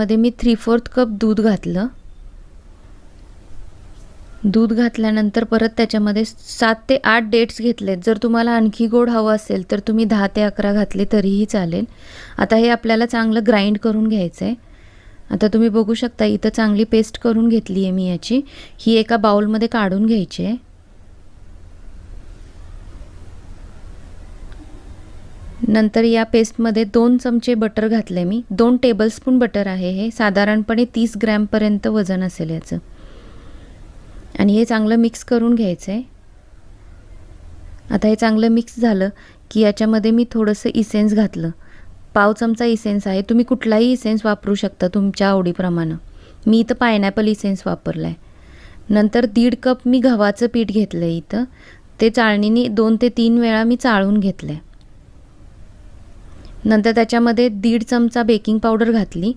मध्ये मी three fourth cup दूध घातलं. दूध घातल्यानंतर परत त्याच्यामध्ये सात ते आठ डेट्स घेतलेत. जर तुम्हाला आणखी गोड हवं असेल तर तुम्ही दहा ते अकरा घातले तरीही चालेल. आता हे आपल्याला चांगलं ग्राइंड करून घ्यायचं आहे आता तुम्ही बघू शकता इथं चांगली पेस्ट करून घेतली आहे मी याची. ही एका बाउलमध्ये काढून घ्यायची आहे. नंतर या पेस्टमध्ये दोन चमचे बटर घातले मी. दोन टेबलस्पून बटर आहे हे. साधारणपणे तीस ग्रॅमपर्यंत वजन असेल याचं. आणि हे चांगलं मिक्स करून घ्यायचं आहे आता हे चांगलं मिक्स झालं की याच्यामध्ये मी थोडंसं इसेन्स घातलं. पाव चमचा इसेन्स आहे. तुम्ही कुठलाही इसेन्स वापरू शकता तुमच्या आवडीप्रमाणे. मी इथं पायनॅपल इसेन्स वापरला आहे नंतर दीड कप मी गव्हाचं पीठ घेतलं आहे इथं. ते चाळणीने दोन ते तीन वेळा मी चाळून घेतलं आहे नंतर त्याच्यामध्ये दीड चमचा बेकिंग पावडर घातली